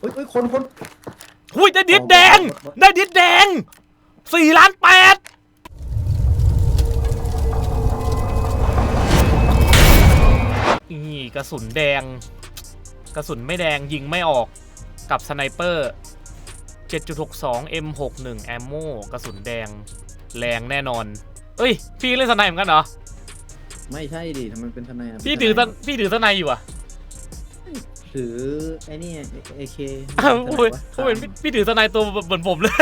เฮ้ยเฮ้ยคนคนหุ้ยได้ดิสแดง ได้ดิสแดงสี่ล้านแปดนี่กระสุนแดง กระสุนไม่แดงยิงไม่ออกกับสไนเปอร์ 7.62 M61 แอมโมกระสุนแดงแรงแน่นอน เอ้ย พี่เล่นสไนเหมือนกันเหรอ ไม่ใช่ดิทำไมเป็นทนายะพี่ถือสนพี่ถือสไนอยู่อะ ถือไอ้นี่เอเคอ้าวผมผมเห็นพี่พี่ถือสไนตัวเหมือนผมเลย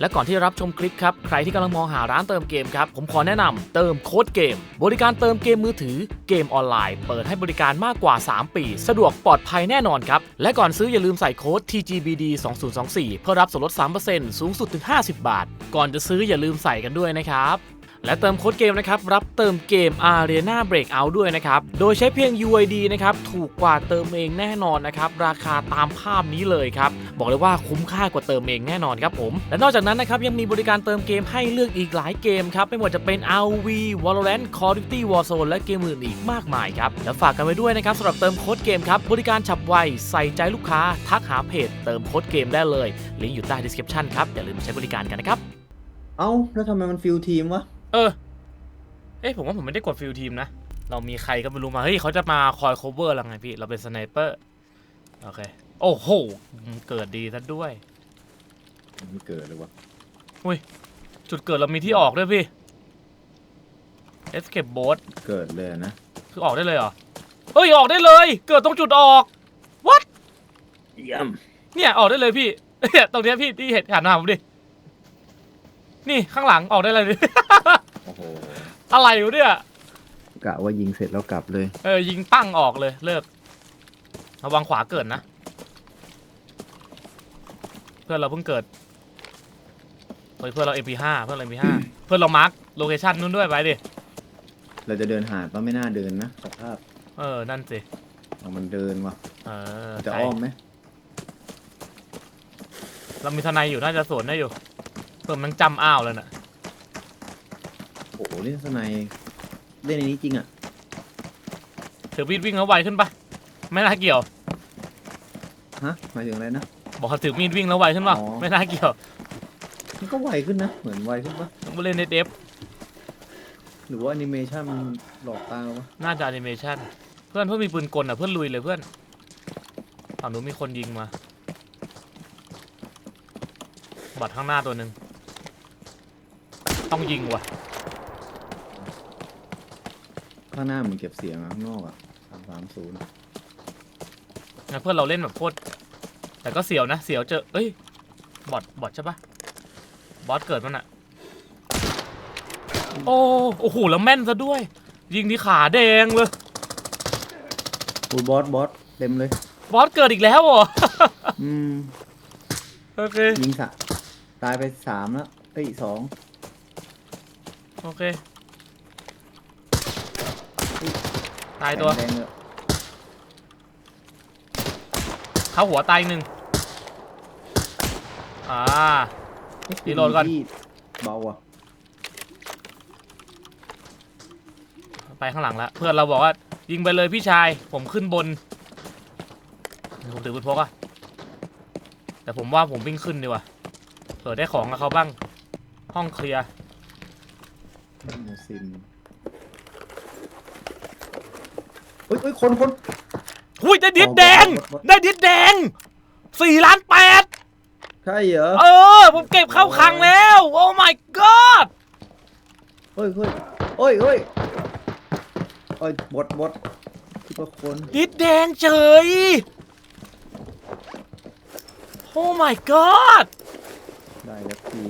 และก่อนที่รับชมคลิปครับ ใครที่กำลังมองหาร้านเติมเกมครับ ผมขอแนะนำเติมโค้ดเกม บริการเติมเกมมือถือเกมออนไลน์ เปิดให้บริการมากกว่า 3 ปี สะดวกปลอดภัยแน่นอนครับ และก่อนซื้ออย่าลืมใส่โค้ด TGBD 2024เพื่อรับส่วนลด 3%สูงสุดถึง 50 บาท ก่อนจะซื้ออย่าลืมใส่กันด้วยนะครับ และเติมโค้ดเกมนะครับ รับเติมเกม Arena Breakout ด้วยนะครับ โดยใช้เพียง UID นะครับ ถูกกว่าเติมเองแน่นอนนะครับ ราคาตามภาพนี้เลยครับ บอกเลยว่าคุ้มค่ากว่าเติมเองแน่นอนครับผม และนอกจากนั้นนะครับ ยังมีบริการเติมเกมให้เลือกอีกหลายเกมครับ ไม่ว่าจะเป็น RV Valorant Call of Duty Warzone และเกมอื่นอีกมากมายครับ แล้วฝากกันไว้ด้วยนะครับสำหรับเติมโค้ดเกมครับ บริการฉับไว ใส่ใจลูกค้า ทักหาเพจ เติมโค้ดเกมได้เลย ลิงก์อยู่ใต้ description ครับ อย่าลืมมาใช้บริการกันนะครับ เอ้า แล้วทำไมมันฟิลทีมวะ เออ เอ้ยผมว่าผมไม่ได้กดฟิลทีมนะ เรามีใครก็ไม่รู้มา เฮ้ยเขาจะมาคอยโคเวอร์เราไงพี่ เราเป็นสไนเปอร์ โอเค โอ้โห เกิดดีซะด้วยไม่เกิดเลยวะจุดเกิดเรามีที่ออกด้วยพี่ escape boat เกิดเลยนะ คือออกได้เลยเหรอเฮ้ยออกได้เลย เกิดตรงจุดออก what เยี่ยมเนี่ยออกได้เลยพี่ เนี่ยตรงเนี้ยพี่ที่เห็นหันมาผมดิ นี่ข้างหลังออกได้เลยโอ้โหอะไรอยู่เนี่ย กะว่ายิงเสร็จแล้วกลับเลย เออยิงตั้งออกเลยเลิกระวังขวาเกิดนะ เพื่อนเราเพิ่งเกิดเฮ้ยเพื่อนเรา MP5 เพื่อนเรา MP5 เพื่อนเรามาร์คโลเคชันนู้นด้วยไปดิเราจะเดินหาดก็ไม่น่าเดินนะสภาพเออนั่นสิเอามันเดินว่ะ เออจะใช่อ้อมไหมเรามีทนายอยู่น่าจะสวนได้อยู่เพิ่มมันจำอ้าวเลยน่ะ โอ้โหเล่นสไนด์เล่นในนี้จริงอะถือมีดวิ่งแล้วไวขึ้นปะไม่น่าเกี่ยว ฮะหมายถึงอะไรนะ บอกเขาถือมีดวิ่งแล้วไวขึ้นปะอ๋อ ไม่น่าเกี่ยวมันก็ไวขึ้นนะ เหมือนไวขึ้นปะต้องไปเล่นในเดฟหรือว่าแอนิเมชันมันหลอกตาวะน่าจะแอนิเมชันเพื่อนเพื่อนมีปืนกลอะเพื่อนลุยเลยเพื่อนฝั่งนู้นมีคนยิงมา บัตรข้างหน้าตัวหนึ่งต้องยิงว่ะ ข้างหน้ามันเก็บเสียงอะข้างนอกอะสามสามศูนย์งั้นเพื่อนเราเล่นแบบโคตรแต่ก็เสียวนะ เสียวเจอเอ้ย บอทบอทใช่ปะบอสเกิดมันอะโอ้โอ้โหแล้วแม่นซะด้วย ยิงที่ขาแดงเลย อูบอสบอสเต็มเลย บอสเกิดอีกแล้วเหรอ อืม โอเค ยิงสะตายไปสามแล้วเอ้ยสอง โอเค ตายตัว แดงๆเลยเข้าหัวตายอีกหนึ่งอ่า รีโหลดก่อนที่เบาอะไปข้างหลังแล้วเพื่อนเราบอกว่า ยิงไปเลยพี่ชายผมขึ้นบนผมถือปืนพกอะแต่ผมว่าผมวิ่งขึ้นดีกว่าเผื่อได้ของกับเขาบ้าง ห้องเคลียร์ โมซินเฮ้ยเฮ้ยคนคนหุ้ยได้ดิสแดงบอสได้ดิสแดงสี่ล้านแปดใช่เหรอ เออ ผมเก็บเข้าคลังแล้ว โอ้ my god เฮ้ยเฮ้ยเฮ้ยเฮ้ยเฮ้ยบดบดคิดว่าคนดิสแดงเฉย โอ้ my god ได้แล้วที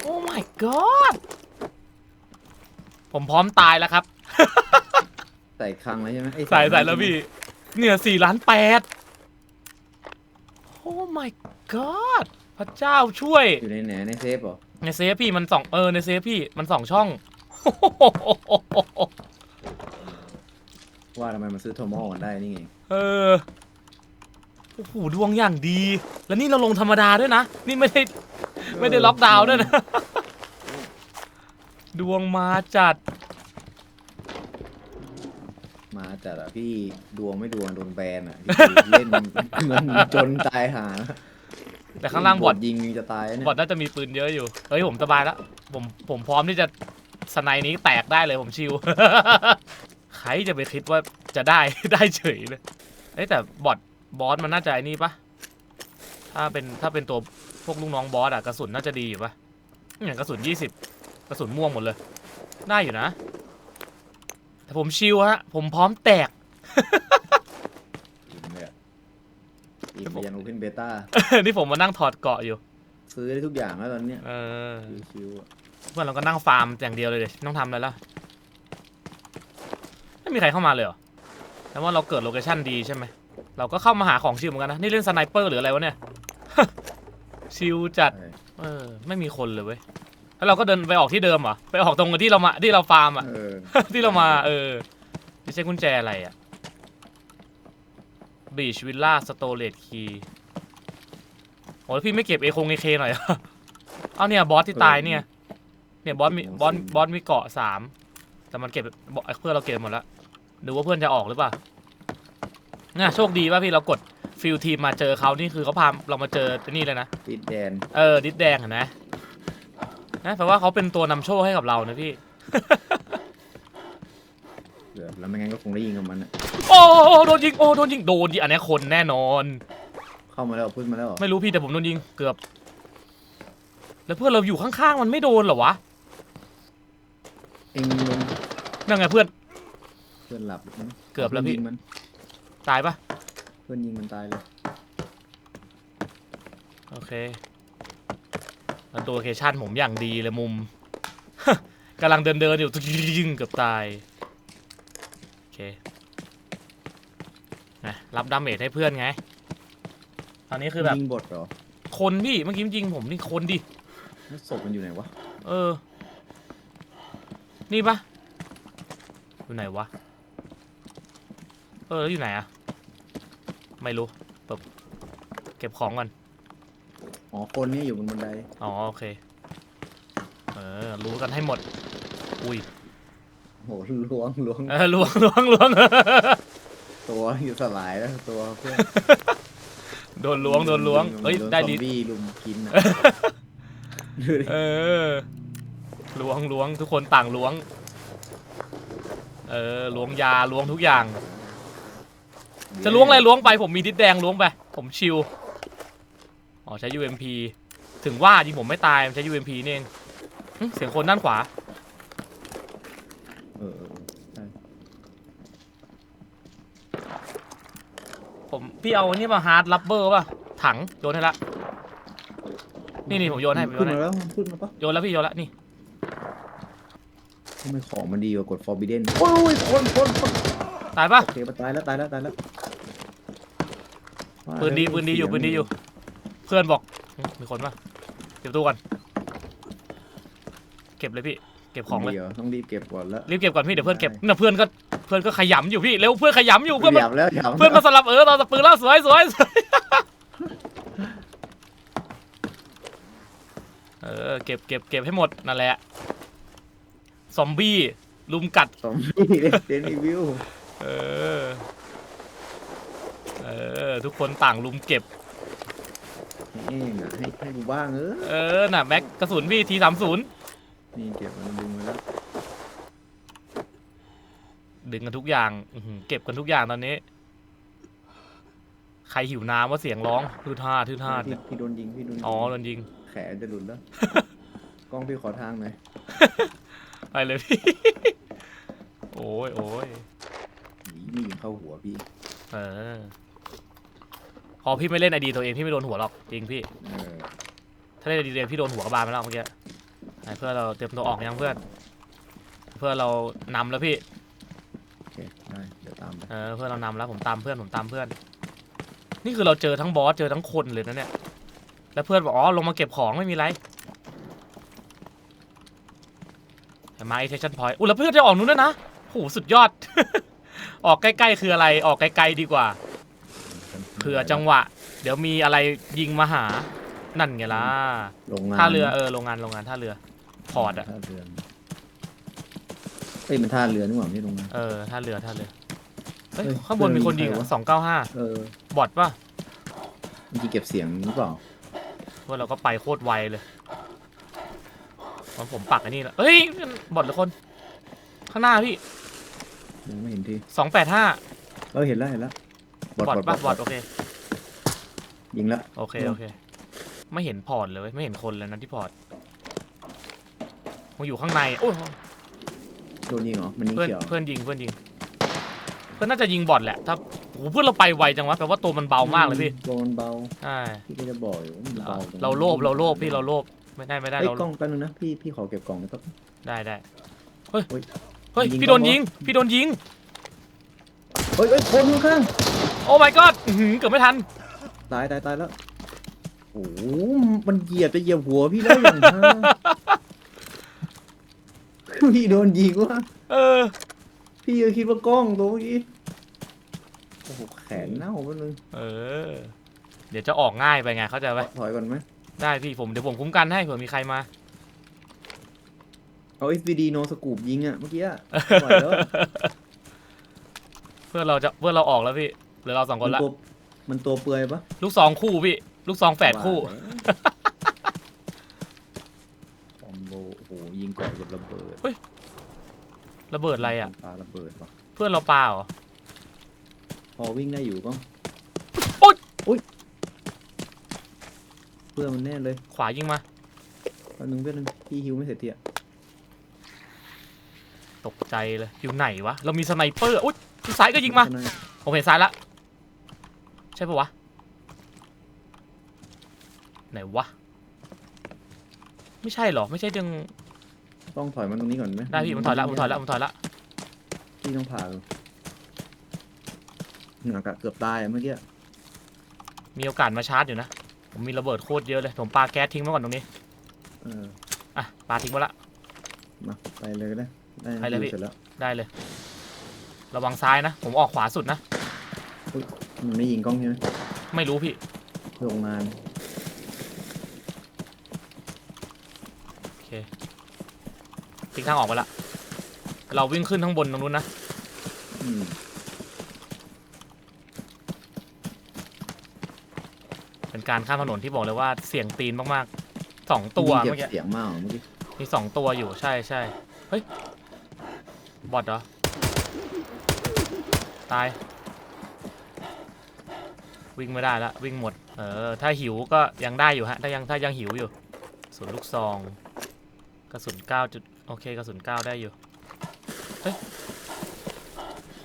โอ้ my god ผมพร้อมตายแล้วครับใส่คลังแล้วใช่ไหมไอ้ใส่ใส่แล้วพี่เนี่ยสี่ล้านแปดโอ้ my god พระเจ้าช่วย อยู่ในไหนในเซฟเหรอในเซฟพี่มันสองเออในเซฟพี่มันสองช่อง ว่าทำไมมันซื้อโทมอลกันได้นี่ไงเออโอ้โหดวงอย่างดี แล้วนี่เราลงธรรมดาด้วยนะ นี่ไม่ได้ไม่ได้ล็อกดาวน์ด้วยนะ ดวงมาจัด มา แต่ละ พี่ดวงไม่ดวงโดนแบนอะพี่เล่นเงินจนตายหาแต่ข้างล่างบอดยิงจะตายเนี่ยบอดน่าจะมีปืนเยอะอยู่ เฮ้ยผมสบายแล้ว ผมผมพร้อมที่จะสไนนี้แตกได้เลยผมชิว ใครจะไปคิดว่าจะได้ ได้เฉยเลยเอ้ยแต่บอดบอสมันน่าจะไอ้นี่ปะถ้าเป็นถ้าเป็นตัวพวกลูกน้องบอสอะกระสุนน่าจะดีอยู่ปะอย่างกระสุนยี่สิบกระสุนม่วงหมดเลย ได้อยู่นะ แต่ผมชิวฮะ ผมพร้อมแตก จริงเลยอะอีกไปยันโอเพนเบต้า นี่ผมมานั่งถอดเกาะอยู่ ซื้อได้ทุกอย่างแล้วตอนเนี้ยเออชิวๆอะเพื่อนเราก็นั่งฟาร์มอย่างเดียวเลยเดี๋ยวไม่ต้องทำอะไรแล้วไม่มีใครเข้ามาเลยเหรอแต่ว่าเราเกิดโลเคชั่นดีใช่ไหม เราก็เข้ามาหาของชิวเหมือนกันนะ นี่เล่นสไนเปอร์หรืออะไรวะเนี่ย ชิวจัดใช่เออ ไม่มีคนเลยเว้ย แล้วเราก็เดินไปออกที่เดิมเหรอ ไปออกตรงกับที่เรามาที่เราฟาร์มอะ เออ ที่เรามา เออไม่ใช่กุญแจอะไรอะ บีชวิลล่าสโตเลตคีโอ้แล้วพี่ไม่เก็บเอคงเอเคหน่อยเหรอเอาเนี่ยบอสที่ตายเนี่ย เนี่ยบอสมีบอสบอสมีเกาะสามแต่มันเก็บบอสเพื่อนเราเก็บหมดแล้วดูว่าเพื่อนจะออกหรือเปล่าน่ะโชคดีว่าพี่เรากดฟิลทีมมาเจอเขานี่คือเขาพาเรามาเจอที่นี่เลยนะติดแดนเออดิดแดงเห็นไหมนะแปลว่าเขาเป็นตัวนำโชคให้กับเรานะพี่ เกือบแล้วไม่งั้นก็คงได้ยิงกับมันอะโอ้โดนยิงโอ้โดนยิงโดนยิงอันนี้คนแน่นอน เข้ามาแล้วพึ่งมาแล้วเหรอไม่รู้พี่แต่ผมโดนยิงเกือบ แล้วเพื่อนเราอยู่ข้างๆมันไม่โดนเหรอวะเองลงนั่นไงเพื่อน เพื่อนหลับมั้งเกือบแล้วพี่ พื่นยิงมันตายปะเพื่อนยิงมันตายเลยโอเคแล้วตัวโลเคชั่นผมอย่างดีเลยมุม กำลังเดินเดินๆอยู่ยิงเกือบตายโอเค นะรับดาเมจให้เพื่อนไง ตอนนี้คือแบบยิงบทเหรอคนพี่เมื่อกี้มันยิงผมนี่คนดิ แล้วศพมันอยู่ไหนวะเออ นี่ปะอยู่ไหนวะ เออแล้วอยู่ไหนอะไม่รู้แบบเก็บของก่อน อ๋อคนนี่อยู่บนบันไดอ๋อโอเค เออ รู้กันให้หมด อุ้ย โหล้วงล้วงเออล้วงล้วงล้วง ตัวอยู่สลายแล้วตัวเพื่อนโดนล้วงโดนล้วงเฮ้ยโนได้ซอดิมบี้ลุมกินอะดูดิเออล้วงล้วงทุกคนต่างล้วง เออล้วงยาล้วงทุกอย่าง จะล้วงอะไรล้วงไปผมมีดิดแดงล้วงไป ผมชิลอ๋อใช้ UMP ถึงว่าจริงผมไม่ตายมันใช้ UMP นี่เองหึเสียงคนด้านขวา เออเออใช่ผมพี่เอาอันนี่มาฮาร์ดลับเบอร์ป่ะถังโยนให้ละนี่นี่ผมโยนให้ผมโยขึ้นนให้มาแล้วมันขึ้นมาปะโยนแล้วพี่โยนแล้วนี่ทำไมของมันดีกว่ากด forbidden โอ้ยคนคนคนตายป่ะโอเคมันตายแล้วตายแล้วตายแล้วว่าปืนดีแล้วปืนดีอยู่เสีงปืนดีอยู่ เพื่อนบอกหึมีคนป่ะเก็บตู้ก่อนเก็บเลยพี่ เก็บของเลยดีหรต้องรีบเก็บก่อนแล้ว รีบเก็บก่อนพี่เดี๋ยวเพื่อนเก็บน่ะเพื่อนก็เพื่อนก็ขยำอยู่พี่เร็วเพื่อนขยำอยู่เพื่อนมันหยับแล้วหยับเพื่อนมาสลับเออเราสปืนแล้วสวยสวยสวยเออเก็บเก็บเก็บให้หมดนั่นแหละซอมบี้ลุมกัดซอมบี้เดนรีวิวเออ เออ ทุกคนต่างลุมเก็บเองอะให้ให้กูบ้างเออเออ น่ะ แม็กกระสุนพี่ทีสามศูนย์ นี่เก็บมันดึงมาแล้วดึงกันทุกอย่างอื้อหือเก็บกันทุกอย่างตอนนี้ ใครหิวน้ำว่าเสียงร้องทื่อท่าทื่อท่าพี่พี่โดนยิงพี่โดนยิงอ๋อโดนยิง แขนจะหลุดแล้ว กล้องพี่ขอทางหน่อยไปเลยพี่ โอ้ยโอ้ยหนีมียิงเข้าหัวพี่เออพอพี่ไม่เล่นไอดีตัวเองพี่ไม่โดนหัวหรอกจริงพี่ เออถ้าเล่นไอดีตัวเองพี่โดนหัวกระบาลมาแล้วเมื่อกี้ไหน เพื่อนเราเตรียมตัวออกยังเพื่อน เพื่อนเรานำแล้วพี่ โอเคได้เดี๋ยวตามไปเออเพื่อนเรานำแล้วผมตามเพื่อนผมตามเพื่อน นี่คือเราเจอทั้งบอสเจอทั้งคนเลยนะเนี่ย แล้วเพื่อนบอกอ๋อลงมาเก็บของไม่มีไรแต่มาไอเทชันพอยต์อุ้ยแล้วเพื่อนจะออกนู้นด้วยนะโหสุดยอด ออกใกล้ๆคืออะไรออกไกลๆดีกว่าเผื่อจังหวะ เดี๋ยวมีอะไรยิงมาหา นั่นไงล่ะโรงงานท่าเรือเออโรงงานโรงงานท่าเรือ พอร์ตอะท่าเรือเอ้ยมันท่าเรือนี่หว่าไม่ใช่โรงงานเออท่าเรือท่าเรือเฮ้ยเฮ้ยข้างบนมีคนยิงใครอะวะ สองเก้าห้าเออบอทป่ะเมื่อกี้เก็บเสียงหรือเปล่าเพราะเราก็ไปโคตรไวเลยตอนผมปักไอ้นี่แล้วเฮ้ยบอทหรือคน ข้างหน้าพี่ยังไม่เห็นทีสองแปดห้าเราเห็นแล้วเห็นแล้วบอทป่ะบอทโอเคยิงแล้ว โอเคอืมโอเค ไม่เห็นพอร์ตเลยเว้ยไม่เห็นคนเลยนะที่พอร์ต มันอยู่ข้างในโอ้ยโดนยิงเหรอ มันยิงเพื่อนเขียว เพื่อนยิงเพื่อนยิง เพื่อนน่าจะยิงบอทแหละถ้าโอ้โหเพื่อนเราไปไวจังวะแปลว่าตัวมันเบามากเลยพี่โดนเบา ใช่พี่ก็จะบอกอยู่ว่ามันเบาจังเราโลภเราโลภพี่เราโลภไม่ได้ไม่ได้เฮ้ยเรากล้องแป๊บนึงนะ พี่พี่ขอเก็บกล่องหน่อยแป๊บได้ได้เฮ้ยเฮ้ยเฮ้ยยิงพี่โดนกล้องยิงพี่โดนยิงเฮ้ยเฮ้ยคนข้างโอ้ my god อื้อหือเกือบไม่ทัน ๆตายตายตายแล้ว โอ้โหมันเหยียบจะเหยียบหัวพี่แล้วอย่างฮะ พี่โดนยิงวะเออ พี่ก็คิดว่ากล้องตัวเมื่อกี้โอ้โหแขนเน่าแป๊บนึงเออ เดี๋ยวจะออกง่ายไปไงเข้าใจไหมถอยก่อนไหมได้พี่ผมเดี๋ยวผมคุ้มกันให้เผื่อมีใครมา เอา SVD โนสกูปยิงอะเมื่อกี้อะไหวแล้วเพื่อนเราจะเพื่อนเราออกแล้วพี่เหลือเราสองคนละมัตัวมันตัวเปลือยปะลูกซองคู่พี่ ลูกซองแฝดคู่ ว่าแล้วคอมโบโอ้โห ยิงก่อนกับระเบิดระเบิดอะไรอะ ปาระเบิดปะเพื่อนเราปาเหรอ พอวิ่งได้อยู่ก็โอ๊ย อุ๊ยเพื่อนมันแน่เลยขวายิงมา แป๊บนึงแป๊บนึงพี่ฮิวไม่เสร็จทีอะตกใจเลย อยู่ไหนวะ เรามีสไนเปอร์อุ๊ยซ้ายก็ยิงมาข้หน้ผมเห็นซ้ายละ ใช่ปะวะ ไหนวะ ไม่ใช่เหรอ ไม่ใช่ดึง ต้องถอยมันตรงนี้ก่อนไหมได้พี่ผมถอยละผมถอยละผมถอยละพี่ต้องผ่าเหนือกะเกือบตายอะเมื่อกี้มีโอกาสมาชาร์จอยู่นะ ผมมีระเบิดโคตรเยอะเลย ผมปาแก๊สทิ้งไว้ก่อนตรงนี้ เอออะปาทิ้งไว้ละ มาไปเลยก็ได้ได้ไปเลยฮิวพี่ เสร็จแล้วได้เลย ระวังซ้ายนะ ผมออกขวาสุดนะ มันไม่ยิงกล้องใช่ไหมไม่รู้พี่โรงงาน โอเค ทิ้งทางออกไปละ เราวิ่งขึ้นข้างบนตรงนู้นนะ อืมเป็นการข้ามถนนที่บอกเลยว่าเสียงตีนมากๆสองตัวยิงเก็เมื่บอกี้ เสียงมากเหรอเมื่อกี้มีสองตัวอยู่ใช่ใช่เฮ้ย บอทเหรอ ตาย วิ่งไม่ได้ละวิ่งหมด เออ ถ้าหิวก็ยังได้อยู่ฮะ ถ้ายังถ้ายังหิวอยู่ ส่วนลูกซอง กระสุนเก้าจุด โอเคกระสุนเก้าได้อยู่ เฮ้ย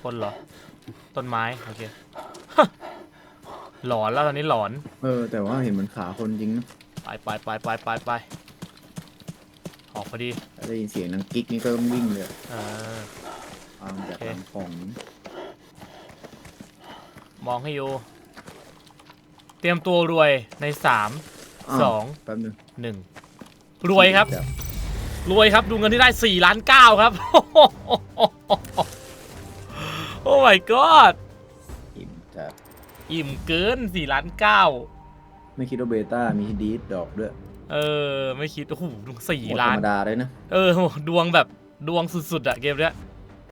คนเหรอ ต้นไม้ โอเค หลอนแล้วตอนนี้หลอน เออ แต่ว่าเห็นเหมือนขาคนจริงนะไปไปไปไปไปไปออกพอดีได้ยินเสียงนังกิ๊กนี่ก็ต้องวิ่งเลยเออ ตามจากโอเค หลังของมองให้อยู่ เตรียมตัวรวยในสามาวสองแป๊บนึงหนึ่งรวยครับ จั รวยครับดูเงินที่ได้สี่ล้านเก้าครับ โอ้ my god อิ่มจัดอิ่มเกินสี่ล้านเก้าไม่คิดว่าเบต้ามีดีดดอกด้วย เออ ไม่คิด โอ้โหสี่โหดธรล้านรมดาเลยนะ เออ ดวงแบบดวงสุดๆอะเกมเนี้ย